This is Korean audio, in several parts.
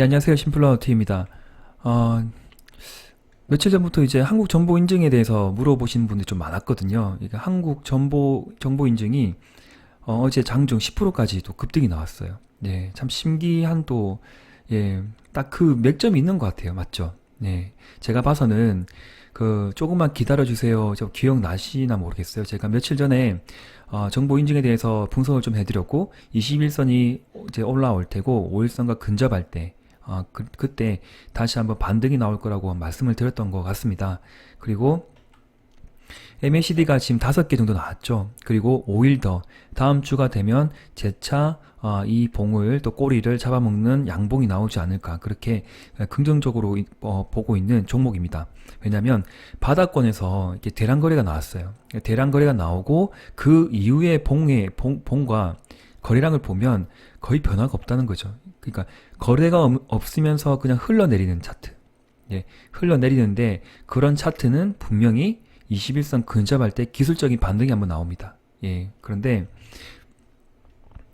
예, 안녕하세요. 심플라우트입니다. 어, 며칠 전부터 이제 한국 정보 인증에 대해서 물어보시는 분들이 좀 많았거든요. 이게 한국 정보, 정보 인증이 어, 제 장중 10%까지 또 급등이 나왔어요. 예, 참 신기한 또, 예, 딱 그 맥점이 있는 것 같아요. 맞죠? 네. 제가 봐서는 그 조금만 기다려주세요. 저 기억나시나 모르겠어요. 제가 며칠 전에 어, 정보 인증에 대해서 분석을 좀 해드렸고 21선이 이제 올라올 테고 5일선과 근접할 때 어, 그, 그때 다시 한번 반등이 나올 거라고 말씀을 드렸던 것 같습니다. 그리고 MACD가 지금 다섯 개 정도 나왔죠. 그리고 5일 더 다음 주가 되면 재차 어, 이 봉을 또 꼬리를 잡아먹는 양봉이 나오지 않을까 그렇게 긍정적으로 이- 어, 보고 있는 종목입니다. 왜냐하면 바닥권에서 이렇게 대량 거래가 나왔어요. 대량 거래가 나오고 그 이후에 봉의 봉, 봉과 거래량을 보면 거의 변화가 없다는 거죠. 그러니까 거래가 없- 없으면서 그냥 흘러내리는 차트. 예, 흘러내리는데 그런 차트는 분명히 21선 근접할 때 기술적인 반등이 한번 나옵니다. 예, 그런데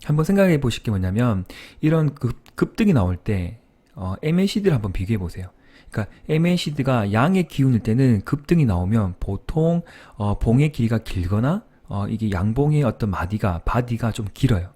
한번 생각해 보실 게 뭐냐면 이런 급, 급등이 나올 때 어, MACD를 한번 비교해 보세요. 그러니까 MACD가 양의 기운일 때는 급등이 나오면 보통 어, 봉의 길이가 길거나 어, 이게 양봉의 어떤 마디가 바디가 좀 길어요.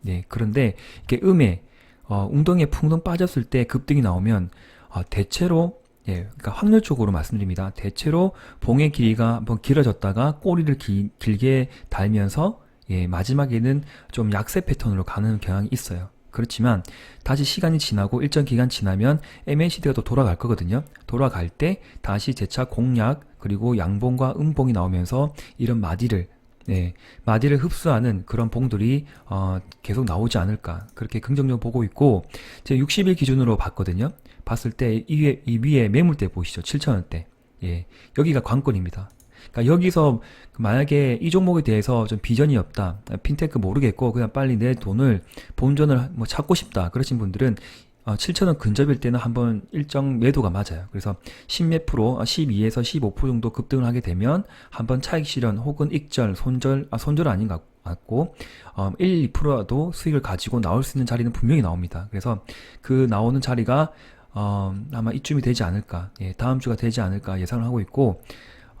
네, 그런데 이렇게 음에 어, 웅덩이에 풍덩 빠졌을 때 급등이 나오면 어, 대체로 예, 그러니까 확률적으로 말씀드립니다. 대체로 봉의 길이가 한번 길어졌다가 꼬리를 기- 길게 달면서 예, 마지막에는 좀 약세 패턴으로 가는 경향이 있어요. 그렇지만 다시 시간이 지나고 일정 기간 지나면 MACD가 또 돌아갈 거거든요. 돌아갈 때 다시 재차 공략 그리고 양봉과 음봉이 나오면서 이런 마디를 네, 마디를 흡수하는 그런 봉들이 어, 계속 나오지 않을까 그렇게 긍정적으로 보고 있고 제가 60일 기준으로 봤거든요. 봤을 때 이 위에, 이 위에 매물대 보이시죠? 7천원대. 예, 여기가 관건입니다. 그러니까 여기서 만약에 이 종목에 대해서 좀 비전이 없다, 핀테크 모르겠고 그냥 빨리 내 돈을 본전을 뭐 찾고 싶다 그러신 분들은 어, 7천원 근접일 때는 한번 일정 매도가 맞아요. 그래서 10몇 프로, 12에서 15% 정도 급등을 하게 되면 한번 차익 실현 혹은 익절, 손절, 아, 손절 아닌 것 같고 어, 1, 2%라도 수익을 가지고 나올 수 있는 자리는 분명히 나옵니다. 그래서 그 나오는 자리가 어, 아마 이쯤이 되지 않을까, 예, 다음 주가 되지 않을까 예상을 하고 있고,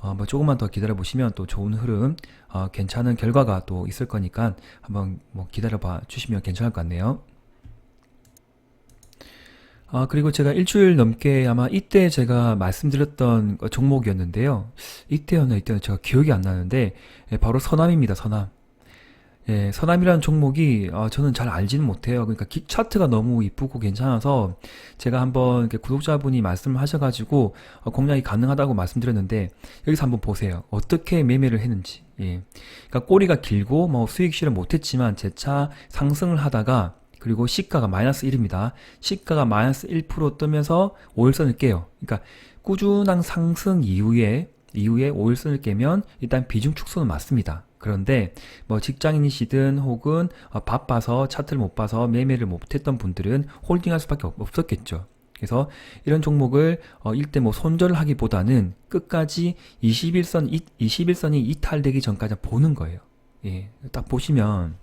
어, 뭐 조금만 더 기다려 보시면 또 좋은 흐름, 어, 괜찮은 결과가 또 있을 거니까 한번 뭐 기다려 봐 주시면 괜찮을 것 같네요. 아, 그리고 제가 일주일 넘게 아마 이때 제가 말씀드렸던 그 종목이었는데요. 이때였나 이때는 제가 기억이 안 나는데, 예, 바로 서남입니다, 서남. 예, 서남이라는 종목이 어, 저는 잘 알지는 못해요. 그러니까 기- 차트가 너무 이쁘고 괜찮아서 제가 한번 구독자분이 말씀을 하셔가지고 어, 공략이 가능하다고 말씀드렸는데 여기서 한번 보세요. 어떻게 매매를 했는지. 예. 그러니까 꼬리가 길고 뭐 수익 실현 못했지만 재차 상승을 하다가 그리고 시가가 마이너스 1입니다. 시가가 마이너스 1% 뜨면서 5일선을 깨요. 그러니까 꾸준한 상승 이후에 이후에 5일선을 깨면 일단 비중 축소는 맞습니다. 그런데 뭐 직장인이시든 혹은 어, 바빠서 차트를 못 봐서 매매를 못했던 분들은 홀딩할 수밖에 없- 없었겠죠. 그래서 이런 종목을 어, 일대 뭐 손절을 하기보다는 끝까지 21선 21선이 이탈되기 전까지 보는 거예요. 예, 딱 보시면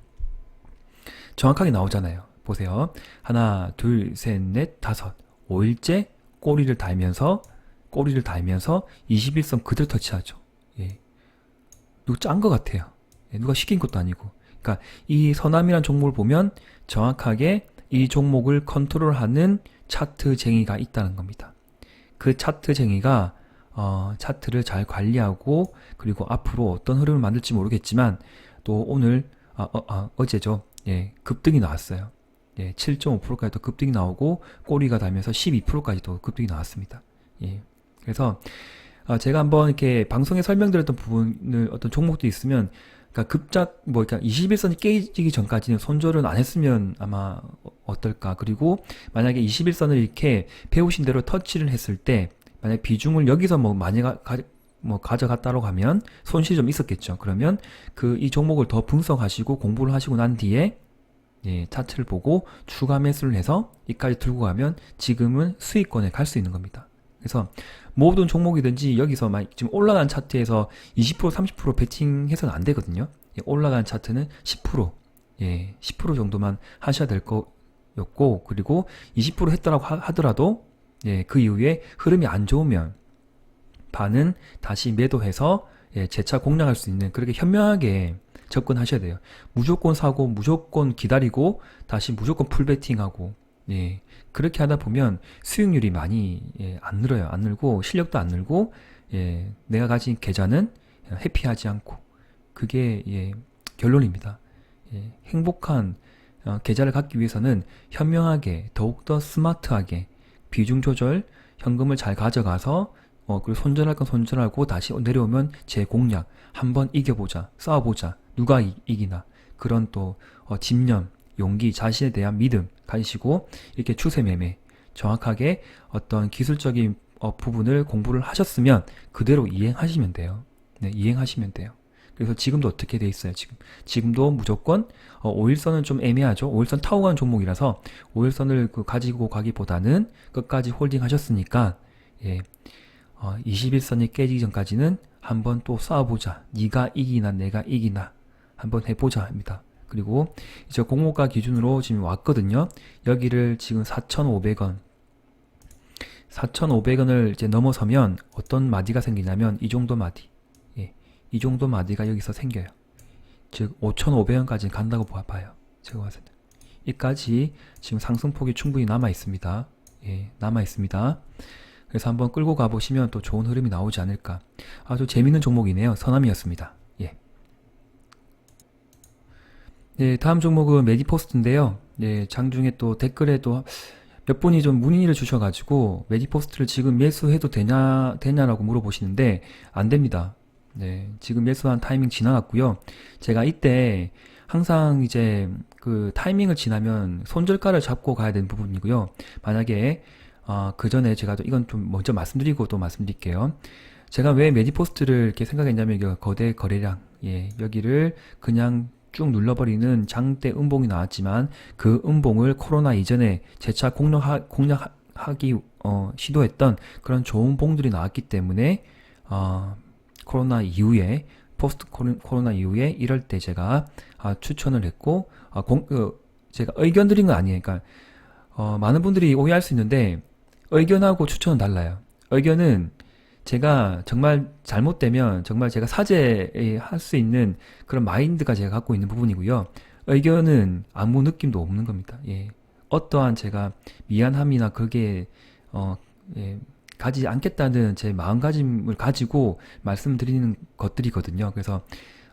정확하게 나오잖아요. 보세요. 하나, 둘, 셋, 넷, 다섯. 5일째 꼬리를 달면서 꼬리를 달면서 21선 그대로 터치하죠. 예. 누구 짠 것 같아요. 예, 누가 시킨 것도 아니고. 그러니까 이 서남이라는 종목을 보면 정확하게 이 종목을 컨트롤하는 차트쟁이가 있다는 겁니다. 그 차트쟁이가 어, 차트를 잘 관리하고 그리고 앞으로 어떤 흐름을 만들지 모르겠지만 또 오늘 아, 어, 아, 어제죠. 예, 급등이 나왔어요. 예, 7.5%까지 또 급등이 나오고 꼬리가 달면서 12%까지 또 급등이 나왔습니다. 예. 그래서 아, 제가 한번 이렇게 방송에 설명드렸던 부분을 어떤 종목도 있으면 그러니까 급작 뭐 그러니까 21선이 깨지기 전까지는 손절은 안 했으면 아마 어- 어떨까 그리고 만약에 21선을 이렇게 배우신 대로 터치를 했을 때 만약 비중을 여기서 뭐 많이 가, 가, 뭐 가져갔다고 하면 손실이 좀 있었겠죠 그러면 그 이 종목을 더 분석하시고 공부를 하시고 난 뒤에 예, 차트를 보고 추가 매수를 해서 이까지 들고 가면 지금은 수익권에 갈 수 있는 겁니다. 그래서 모든 종목이든지 여기서 막 지금 올라간 차트에서 20% 30% 배팅해서는 안 되거든요. 예, 올라간 차트는 10% 예, 10% 정도만 하셔야 될 거 였고 그리고 20% 했더라고 하- 하더라도 예, 그 이후에 흐름이 안 좋으면 반은 다시 매도해서 예, 재차 공략할 수 있는 그렇게 현명하게 접근하셔야 돼요. 무조건 사고 무조건 기다리고 다시 무조건 풀베팅하고 예, 그렇게 하다 보면 수익률이 많이 예, 안 늘어요. 안 늘고 실력도 안 늘고 예, 내가 가진 계좌는 해피하지 않고 그게 예, 결론입니다. 예, 행복한 어, 계좌를 갖기 위해서는 현명하게 더욱더 스마트하게 비중 조절 현금을 잘 가져가서 어, 그리고 손절할 건 손절하고 다시 내려오면 재공략 한번 이겨보자 싸워보자 누가 이, 기나 그런 또 어, 집념 용기 자신에 대한 믿음 가지시고 이렇게 추세 매매 정확하게 어떤 기술적인 어, 부분을 공부를 하셨으면 그대로 이행하시면 돼요. 네, 이행하시면 돼요. 그래서 지금도 어떻게 돼 있어요? 지금 지금도 무조건 어, 5일선은 좀 애매하죠. 5일선 타고 가는 종목이라서 5일선을 그 가지고 가기보다는 끝까지 홀딩 하셨으니까 예, 어, 21선이 깨지기 전까지는 한번 또 싸워보자. 네가 이기나 내가 이기나 한번 해보자 합니다. 그리고 이제 공모가 기준으로 지금 왔거든요. 여기를 지금 4,500원 4,500원을 이제 넘어서면 어떤 마디가 생기냐면 이 정도 마디. 예. 이 정도 마디가 여기서 생겨요. 즉 5,500원까지 간다고 봐- 봐요. 제가 봤을 때. 이까지 지금 상승폭이 충분히 남아 있습니다. 예, 남아 있습니다. 그래서 한번 끌고 가보시면 또 좋은 흐름이 나오지 않을까. 아주 재밌는 종목이네요. 서남이었습니다. 예. 네, 다음 종목은 메디포스트인데요. 예, 장중에 또 댓글에도 몇 분이 좀 문의를 주셔가지고 메디포스트를 지금 매수해도 되냐 되냐라고 물어보시는데 안 됩니다. 네, 지금 매수한 타이밍 지나갔고요. 제가 이때 항상 이제 그 타이밍을 지나면 손절가를 잡고 가야 되는 부분이고요. 만약에 아, 그 전에 제가 또 이건 좀 먼저 말씀드리고 또 말씀드릴게요. 제가 왜 메디포스트를 이렇게 생각했냐면 이게 거대 거래량, 예, 여기를 그냥 쭉 눌러버리는 장대 음봉이 나왔지만 그 음봉을 코로나 이전에 재차 공략하, 공략하기 어, 시도했던 그런 좋은 봉들이 나왔기 때문에 어, 코로나 이후에 포스트 코로- 코로나 이후에 이럴 때 제가 아, 추천을 했고 아, 공, 어, 제가 의견 드린 건 아니에요. 그러니까 어, 많은 분들이 오해할 수 있는데 의견하고 추천은 달라요. 의견은 제가 정말 잘못되면 정말 제가 사죄할 수 있는 그런 마인드가 제가 갖고 있는 부분이고요. 의견은 아무 느낌도 없는 겁니다. 예. 어떠한 제가 미안함이나 그게 어, 예, 가지 않겠다는 제 마음가짐을 가지고 말씀드리는 것들이거든요. 그래서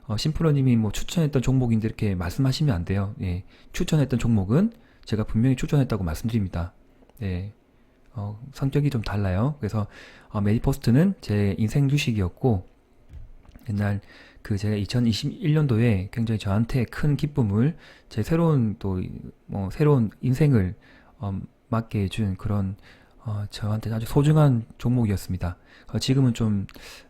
어, 심프로님이 뭐 추천했던 종목인데 이렇게 말씀하시면 안 돼요. 예. 추천했던 종목은 제가 분명히 추천했다고 말씀드립니다. 예. 어, 성격이 좀 달라요. 그래서 어, 메디포스트는 제 인생 주식이었고 옛날 그 제가 2021년도에 굉장히 저한테 큰 기쁨을 제 새로운 또 뭐 새로운 인생을 어, 맞게 해준 그런 어, 저한테 아주 소중한 종목이었습니다. 어, 지금은 좀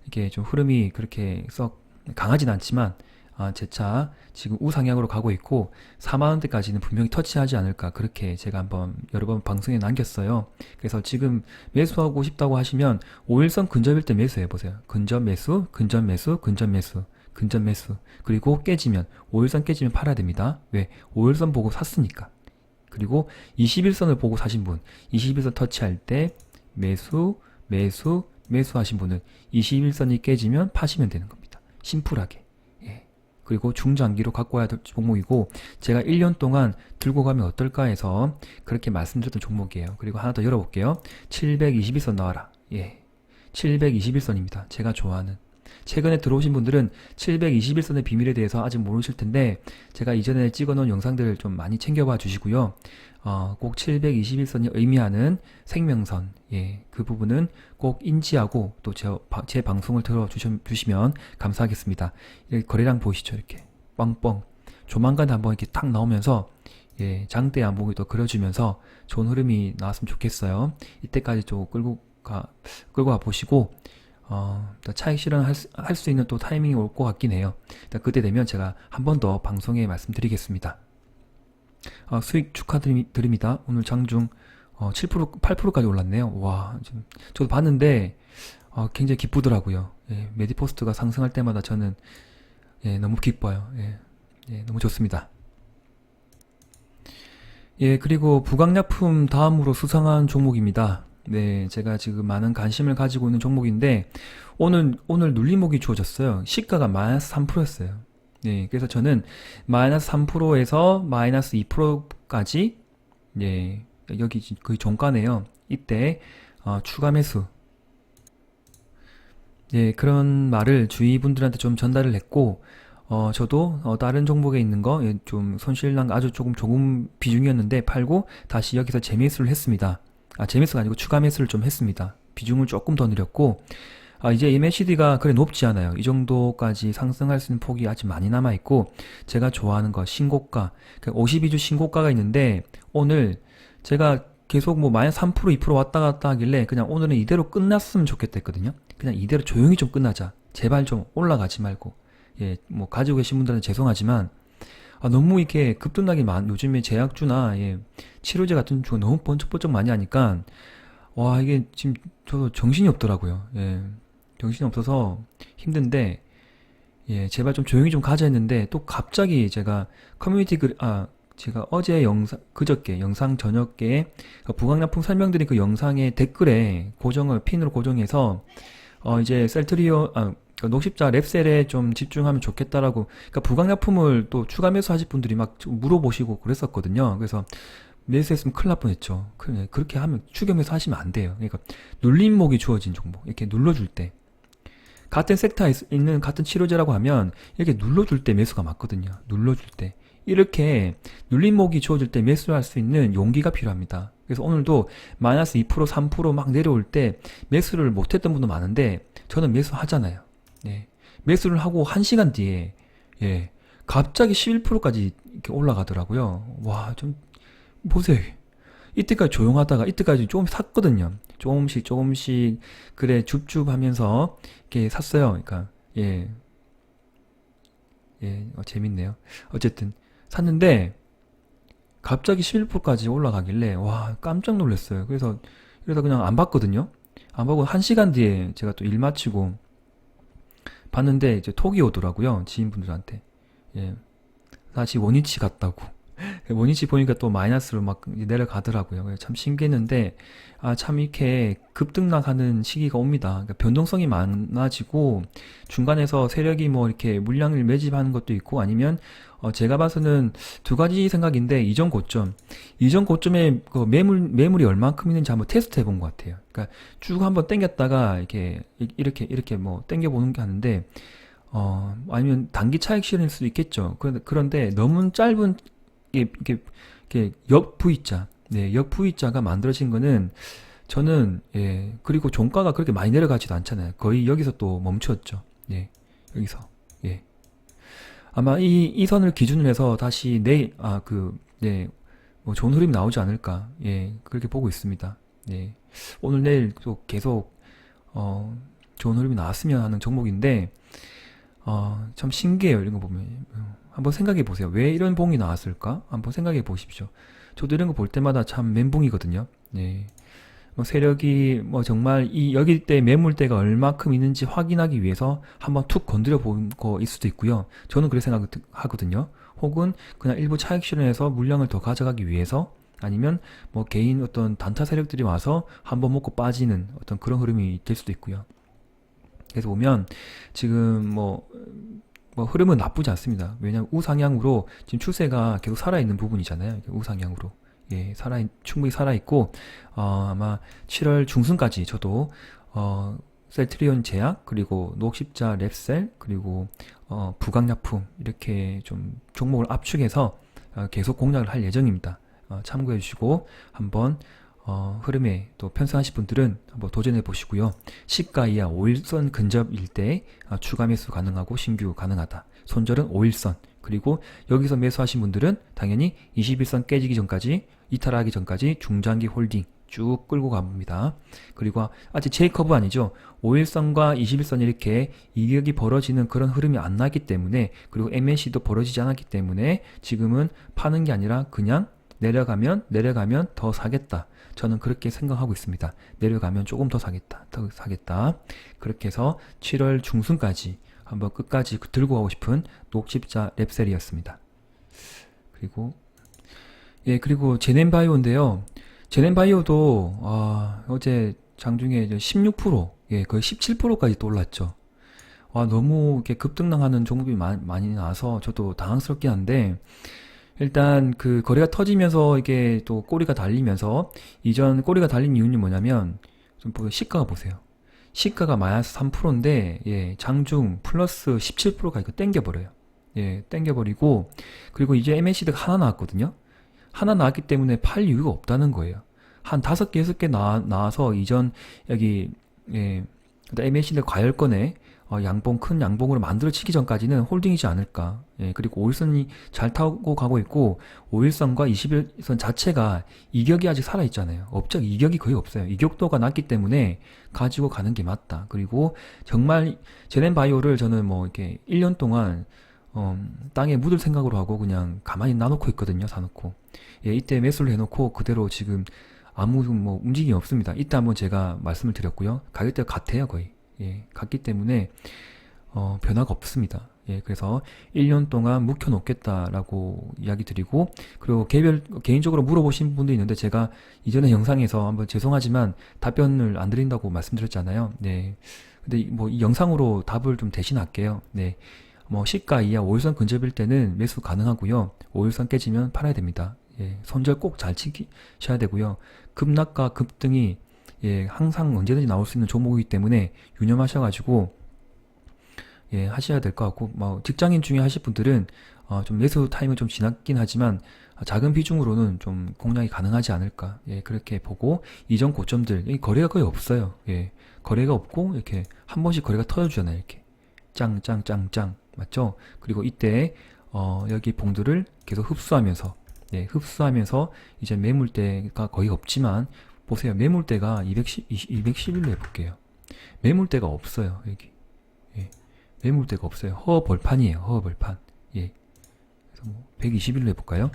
이게 좀 흐름이 그렇게 썩 강하진 않지만 아, 제 차 지금 우상향으로 가고 있고 4만 원대까지는 분명히 터치하지 않을까 그렇게 제가 한번 여러 번 방송에 남겼어요. 그래서 지금 매수하고 싶다고 하시면 5일선 근접일 때 매수해 보세요. 근접 매수, 근접 매수, 근접 매수, 근접 매수. 그리고 깨지면 5일선 깨지면 팔아야 됩니다. 왜? 5일선 보고 샀으니까. 그리고 21선을 보고 사신 분, 21선 터치할 때 매수, 매수, 매수 하신 분은 21선이 깨지면 파시면 되는 겁니다. 심플하게. 예. 그리고 중장기로 갖고 와야 될 종목이고 제가 1년 동안 들고 가면 어떨까 해서 그렇게 말씀드렸던 종목이에요. 그리고 하나 더 열어볼게요. 721선 나와라. 예. 721선입니다. 제가 좋아하는. 최근에 들어오신 분들은 721선의 비밀에 대해서 아직 모르실 텐데 제가 이전에 찍어놓은 영상들을 좀 많이 챙겨봐 주시고요. 어, 꼭 721선이 의미하는 생명선, 예, 그 부분은 꼭 인지하고 또 제 방송을 들어주시면 감사하겠습니다. 이 거래량 보이시죠? 이렇게 뻥뻥. 조만간 한번 이렇게 딱 나오면서 예, 장대 안목이 또 그려주면서 좋은 흐름이 나왔으면 좋겠어요. 이때까지 좀 끌고 가, 끌고 가 보시고 어, 또 차익 실현할 수, 할수 있는 또 타이밍이 올 것 같긴 해요. 그때 되면 제가 한 번 더 방송에 말씀드리겠습니다. 어, 수익 축하드립니다. 오늘 장중 어, 7% 8%까지 올랐네요. 와, 지금 저도 봤는데 어, 굉장히 기쁘더라고요. 예, 메디포스트가 상승할 때마다 저는 예, 너무 기뻐요. 예, 예, 너무 좋습니다. 예, 그리고 부강약품 다음으로 수상한 종목입니다. 네, 제가 지금 많은 관심을 가지고 있는 종목인데, 오늘, 오늘 눌림목이 주어졌어요. 시가가 마이너스 3%였어요. 네, 그래서 저는 마이너스 3%에서 마이너스 2%까지, 예, 여기 거의 종가네요. 이때, 어, 추가 매수. 예, 그런 말을 주위 분들한테 좀 전달을 했고, 어, 저도 어, 다른 종목에 있는 거 좀 손실난 거 아주 조금 조금 비중이었는데 팔고 다시 여기서 재매수를 했습니다. 아, 재매수가 아니고 추가 매수를 좀 했습니다. 비중을 조금 더 늘렸고 아, 이제 MACD가 그래 높지 않아요. 이 정도까지 상승할 수 있는 폭이 아직 많이 남아 있고 제가 좋아하는 거 신고가 52주 신고가가 있는데 오늘 제가 계속 뭐 마이너스 3% 2% 왔다 갔다 하길래 그냥 오늘은 이대로 끝났으면 좋겠다 했거든요. 그냥 이대로 조용히 좀 끝나자. 제발 좀 올라가지 말고. 예, 뭐 가지고 계신 분들은 죄송하지만 아, 너무 이렇게 급등락이 많, 요즘에 제약주나 예, 치료제 같은 주가 너무 번쩍번쩍 많이 하니까 와 이게 지금 저도 정신이 없더라고요. 예, 정신이 없어서 힘든데 예, 제발 좀 조용히 좀 가자 했는데 또 갑자기 제가 커뮤니티 글, 아 제가 어제 영상 그저께 영상 저녁에 그 부강약품 설명드린 그 영상의 댓글에 고정을 핀으로 고정해서 어 이제 셀트리오 아 그 녹십자 랩셀에 좀 집중하면 좋겠다라고 그러니까 부강약품을 또 추가 매수하실 분들이 막 물어보시고 그랬었거든요. 그래서 매수했으면 큰일 날 뻔했죠. 그- 그렇게 하면 매수 하시면 안 돼요. 그러니까 눌림목이 주어진 종목 이렇게 눌러줄 때 같은 섹터에 있- 있는 같은 치료제라고 하면 이렇게 눌러줄 때 매수가 맞거든요. 눌러줄 때 이렇게 눌림목이 주어질 때 매수할 수 있는 용기가 필요합니다. 그래서 오늘도 마이너스 2% 3%막 내려올 때 매수를 못했던 분도 많은데 저는 매수하잖아요. 예. 매수를 하고 1시간 뒤에 예. 갑자기 11%까지 이렇게 올라가더라고요. 와, 좀 보세요. 이때까지 조용하다가 이때까지 조금 샀거든요. 조금씩 조금씩 그래 줍줍 하면서 이렇게 샀어요. 그러니까 예. 예, 어, 재밌네요. 어쨌든 샀는데 갑자기 11%까지 올라가길래 와 깜짝 놀랐어요. 그래서 그래서 그냥 안 봤거든요. 안 보고 한 시간 뒤에 제가 또 일 마치고 봤는데 이제 톡이 오더라고요. 지인분들한테 예 다시 원위치 같다고 원위치 보니까 또 마이너스로 막 내려가더라고요. 참 신기했는데 아 참 이렇게 급등락하는 시기가 옵니다. 그러니까 변동성이 많아지고 중간에서 세력이 뭐 이렇게 물량을 매집하는 것도 있고 아니면 어 제가 봐서는 두 가지 생각인데 이전 고점 이전 고점에 그 매물 매물이 얼만큼 있는지 한번 테스트 해본 것 같아요. 그러니까 쭉 한번 당겼다가 이렇게 이- 이렇게 이렇게 뭐 당겨 보는 게 하는데 어 아니면 단기 차익 실현일 수도 있겠죠. 그런데 너무 짧은 이게 이렇게 역 V자 네, 역 V자가 만들어진 거는 저는 예 그리고 종가가 그렇게 많이 내려가지도 않잖아요. 거의 여기서 또 멈췄죠. 예 여기서 예 아마 이, 이 선을 기준으로 해서 다시 내일, 아, 그, 예, 뭐 좋은 흐름이 나오지 않을까. 예, 그렇게 보고 있습니다. 예. 오늘 내일 또 계속, 어, 좋은 흐름이 나왔으면 하는 종목인데, 어, 참 신기해요. 이런 거 보면. 어, 한번 생각해 보세요. 왜 이런 봉이 나왔을까? 한번 생각해 보십시오. 저도 이런 거 볼 때마다 참 멘붕이거든요. 예. 뭐 세력이 뭐 정말 이 여기 때 매물대가 얼마큼 있는지 확인하기 위해서 한번 툭 건드려 본 거일 수도 있고요. 저는 그렇게 생각하거든요. 혹은 그냥 일부 차익 실현해서 물량을 더 가져가기 위해서 아니면 뭐 개인 어떤 단타 세력들이 와서 한번 먹고 빠지는 어떤 그런 흐름이 될 수도 있고요. 그래서 보면 지금 뭐, 뭐 흐름은 나쁘지 않습니다. 왜냐하면 우상향으로 지금 추세가 계속 살아있는 부분이잖아요. 우상향으로. 예, 살아, 충분히 살아있고, 어, 아마 7월 중순까지 저도, 어, 셀트리온 제약, 그리고 녹십자 랩셀, 그리고, 어, 부강약품, 이렇게 좀 종목을 압축해서, 어, 계속 공략을 할 예정입니다. 어, 참고해 주시고, 한번, 어, 흐름에 또 편승하실 분들은 한번 도전해 보시고요. 시가 이하 5일선 근접일 때 아, 추가 매수 가능하고 신규 가능하다. 손절은 5일선. 그리고 여기서 매수하신 분들은 당연히 21선 깨지기 전까지 이탈하기 전까지 중장기 홀딩 쭉 끌고 갑니다. 그리고 아직 J커브 아니죠. 5일선과 21선 이렇게 이격이 벌어지는 그런 흐름이 안 나기 때문에 그리고 MAC도 벌어지지 않았기 때문에 지금은 파는 게 아니라 그냥 내려가면 내려가면 더 사겠다. 저는 그렇게 생각하고 있습니다. 내려가면 조금 더 사겠다. 더 사겠다. 그렇게 해서 7월 중순까지 한번 끝까지 들고 가고 싶은 녹십자 랩셀이었습니다. 그리고 예, 그리고 제넨바이오인데요. 제넨바이오도 아, 어제 장중에 이제 16%, 예, 거의 17%까지 또 올랐죠. 와, 너무 이렇게 급등락하는 종목이 많이, 나와서 저도 당황스럽긴 한데 일단 그 거래가 터지면서 이게 또 꼬리가 달리면서 이전 꼬리가 달린 이유는 뭐냐면 좀. 시가가 보세요. 시가가 마이너스 3%인데 예, 장중 플러스 17%가 이거 땡겨버려요. 예, 땡겨버리고 그리고 이제 MACD가 하나 나왔거든요. 하나 나왔기 때문에 팔 이유가 없다는 거예요. 한 다섯 개, 여섯 개 나, 나와서 이전 여기 예, MACD 과열권에 어, 양봉 큰 양봉으로 만들어지기 전까지는 홀딩이지 않을까. 예, 그리고 5일선이 잘 타고 가고 있고 5일선과 21선 자체가 이격이 아직 살아 있잖아요. 업적 이격이 거의 없어요. 이격도가 낮기 때문에 가지고 가는 게 맞다. 그리고 정말 제넨바이오를 저는 뭐 이렇게 1년 동안 어, 땅에 묻을 생각으로 하고 그냥 가만히 놔놓고 있거든요. 사놓고. 예, 이때 매수를 해놓고 그대로 지금 아무 뭐 움직임이 없습니다. 이때 한번 제가 말씀을 드렸고요. 가격대가 같아요, 거의. 예, 같기 때문에 어, 변화가 없습니다. 예, 그래서 1년 동안 묵혀 놓겠다라고 이야기 드리고, 그리고 개별, 개인적으로 물어보신 분도 있는데, 제가 이전에 영상에서 한번 죄송하지만 답변을 안 드린다고 말씀드렸잖아요. 네. 근데 뭐 이 영상으로 답을 좀 대신할게요. 네. 뭐 시가 이하 5일선 근접일 때는 매수 가능하고요. 5일선 깨지면 팔아야 됩니다. 예, 손절 꼭잘 지키셔야 되고요. 급락과 급등이 예, 항상 언제든지 나올 수 있는 종목이기 때문에 유념하셔가지고 예, 하셔야 될 것 같고 뭐 직장인 중에 하실 분들은 어, 좀 매수 타임은 좀 지났긴 하지만 어, 작은 비중으로는 좀 공략이 가능하지 않을까 예, 그렇게 보고 이전 고점들 이 거래가 거의 없어요. 예, 거래가 없고 이렇게 한 번씩 거래가 터져주잖아요. 이렇게 짱 짱 짱 짱 맞죠? 그리고 이때 어, 여기 봉들을 계속 흡수하면서 예, 흡수하면서 이제 매물대가 거의 없지만 보세요. 매물대가 210, 211로 해볼게요. 매물대가 없어요. 여기. 예. 매물대가 없어요. 허 벌판이에요. 허 벌판. 예. 그래서 뭐 121로 해볼까요?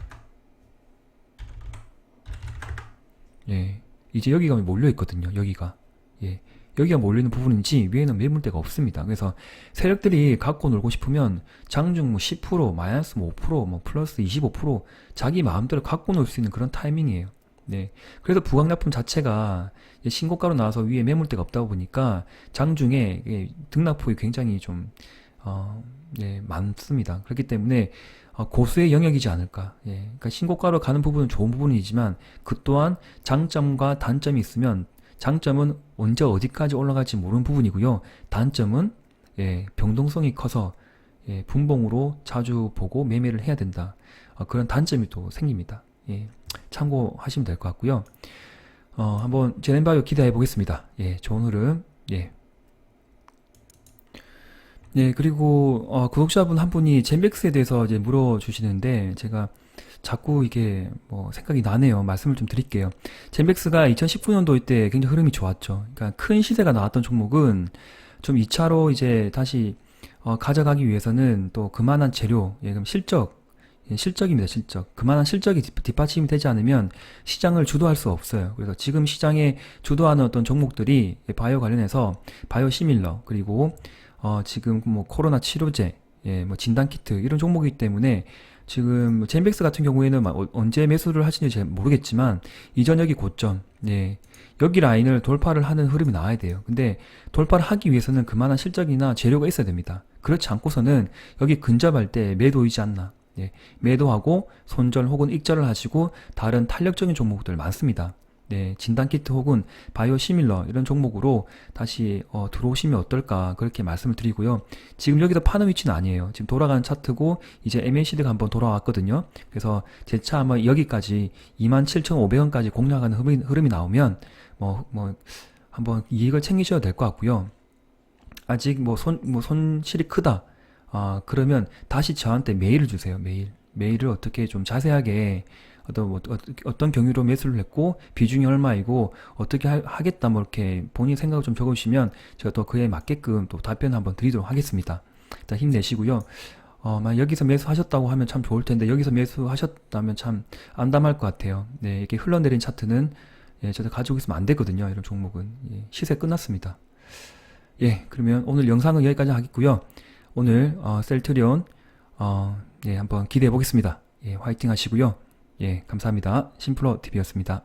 예. 이제 여기가 몰려 있거든요. 여기가. 예. 여기가 몰리는 부분인지 위에는 매물대가 없습니다. 그래서 세력들이 갖고 놀고 싶으면 장중 뭐 10%, 마이너스 뭐 5%, 뭐 플러스 25% 자기 마음대로 갖고 놀 수 있는 그런 타이밍이에요. 네. 그래서 부강약품 자체가 신고가로 나와서 위에 매물대가 없다 보니까 장중에 등락폭이 굉장히 좀, 어, 예, 많습니다. 그렇기 때문에 어, 고수의 영역이지 않을까. 예. 그러니까 신고가로 가는 부분은 좋은 부분이지만 그 또한 장점과 단점이 있으면 장점은 언제 어디까지 올라갈지 모르는 부분이고요. 단점은 예, 병동성이 커서 예, 분봉으로 자주 보고 매매를 해야 된다. 어, 그런 단점이 또 생깁니다. 예, 참고하시면 될 것 같고요. 어, 한번 제넨바이오 기대해 보겠습니다. 예, 좋은 흐름. 예. 예, 그리고 어, 구독자분 한 분이 젠백스에 대해서 이제 물어주시는데 제가 자꾸 이게 뭐 생각이 나네요. 말씀을 좀 드릴게요. 젠백스가 2019년도 때 굉장히 흐름이 좋았죠. 그러니까 큰 시세가 나왔던 종목은 좀 2차로 이제 다시 어, 가져가기 위해서는 또 그만한 재료, 예, 그럼 실적, 예, 실적입니다, 실적. 그만한 실적이 뒷- 뒷받침이 되지 않으면 시장을 주도할 수 없어요. 그래서 지금 시장에 주도하는 어떤 종목들이 예, 바이오 관련해서 바이오 시밀러, 그리고 어, 지금 뭐 코로나 치료제, 예, 뭐 진단 키트 이런 종목이기 때문에 지금 뭐 젠백스 같은 경우에는 막 어- 언제 매수를 하시는지 잘 모르겠지만 이전 여기 고점, 예, 여기 라인을 돌파를 하는 흐름이 나와야 돼요. 근데 돌파를 하기 위해서는 그만한 실적이나 재료가 있어야 됩니다. 그렇지 않고서는 여기 근접할 때 매도이지 않나. 예, 매도하고 손절 혹은 익절을 하시고 다른 탄력적인 종목들 많습니다. 네, 진단키트 혹은 바이오 시밀러 이런 종목으로 다시 어, 들어오시면 어떨까 그렇게 말씀을 드리고요. 지금 여기서 파는 위치는 아니에요. 지금 돌아가는 차트고 이제 MACD가 한번 돌아왔거든요. 그래서 제 차 아마 여기까지 27,500원까지 공략하는 흐름이, 흐름이 나오면 뭐, 뭐 한번 이익을 챙기셔야 될 것 같고요. 아직 뭐 손, 뭐 손실이 크다. 아, 그러면 다시 저한테 메일을 주세요. 메일. 메일을 어떻게 좀 자세하게 어떤 뭐 어- 어떤 경위로 매수를 했고 비중이 얼마이고 어떻게 하, 하겠다 뭐 이렇게 본인 생각을 좀 적어주시면 제가 또 그에 맞게끔 또 답변 한번 드리도록 하겠습니다. 일단 힘내시고요. 어, 만 여기서 매수하셨다고 하면 참 좋을 텐데 여기서 매수하셨다면 참 안담할 것 같아요. 네, 이렇게 흘러내린 차트는 예, 저도 가지고 있으면 안 되거든요. 이런 종목은 예, 시세 끝났습니다. 예, 그러면 오늘 영상은 여기까지 하겠고요. 오늘 어, 셀트리온 어, 예, 한번 기대해 보겠습니다. 예, 화이팅 하시고요. 예, 감사합니다. 심플로 TV였습니다.